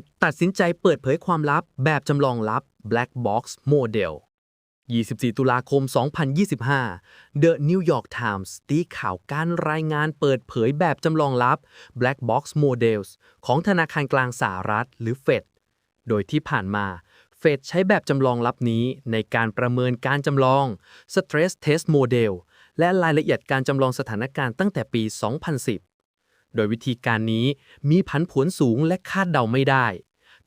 ดตัดสินใจเปิดเผยความลับแบบจำลองลับ Black Box Model 24 ตุลาคม 2025 The New York Times ตีข่าวการรายงานเปิดเผยแบบจำลองลับ Black Box Models ของธนาคารกลางสหรัฐหรือ Fed โดยที่ผ่านมา เฟดใช้แบบจำลองลับนี้ในการประเมินการจำลอง Stress Test Model และรายละเอียดการจำลองสถานการณ์ตั้งแต่ปี 2010 โดยวิธีการนี้มีผันผวนสูงและคาดเดาไม่ได้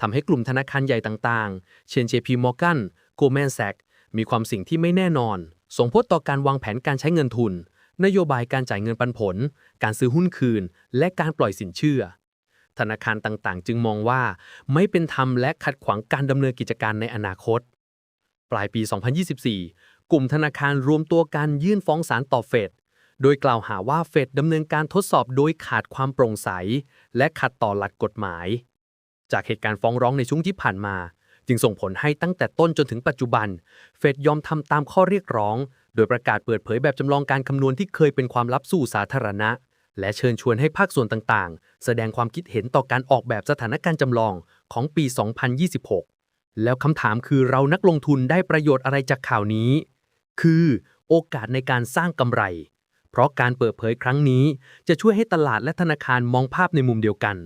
ทำให้กลุ่มธนาคารใหญ่ต่างๆ เช่น JP Morgan Goldman Sachs มีความสิ่งที่ไม่แน่นอน ส่งผลต่อการวางแผนการใช้เงินทุน นโยบายการจ่ายเงินปันผล การซื้อหุ้นคืน และการปล่อยสินเชื่อ ธนาคารต่างๆ จึงมองว่าไม่เป็นธรรมและขัดขวางการดำเนินกิจการในอนาคต ปลายปี 2024 กลุ่มธนาคารรวมตัวกันยื่นฟ้องศาลต่อเฟด โดยกล่าวหาว่าเฟดดำเนินการทดสอบโดยขาดความโปร่งใส และขัดต่อหลักกฎหมาย จากเหตุการณ์ฟ้องร้องในช่วงที่ผ่านมา จึงส่งผลให้ตั้งแต่ต้นจนถึงปัจจุบัน เฟดยอมทำตามข้อเรียกร้อง โดยประกาศเปิดเผยแบบจำลองการคำนวณที่เคยเป็นความลับสู่สาธารณะ และเชิญชวนให้ภาคส่วนต่างๆ แสดงความคิดเห็นต่อการออกแบบสถานการณ์จำลองของปี 2026 แล้วคำถามคือเรานักลงทุนได้ประโยชน์อะไรจากข่าวนี้ คือ โอกาสในการสร้างกำไร เพราะการเปิดเผยครั้งนี้จะช่วยให้ตลาดและธนาคารมองภาพในมุมเดียวกัน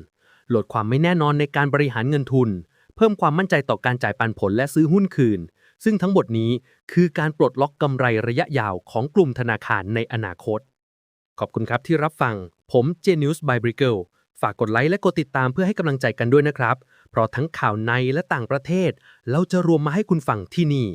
ลดความไม่แน่นอนในการบริหารเงินทุน เพิ่มความมั่นใจต่อการจ่ายปันผลและซื้อหุ้นคืน ซึ่งทั้งหมดนี้คือการปลดล็อกกำไรระยะยาวของกลุ่มธนาคารในอนาคต ขอบคุณครับที่รับฟัง ผมเจนิวส์บบริเกลฝากกดไลค์และกดติดตามเพื่อให้กำลังใจกันด้วยนะครับ เพราะทั้งข่าวในและต่างประเทศ เราจะรวมมาให้คุณฟังที่นี่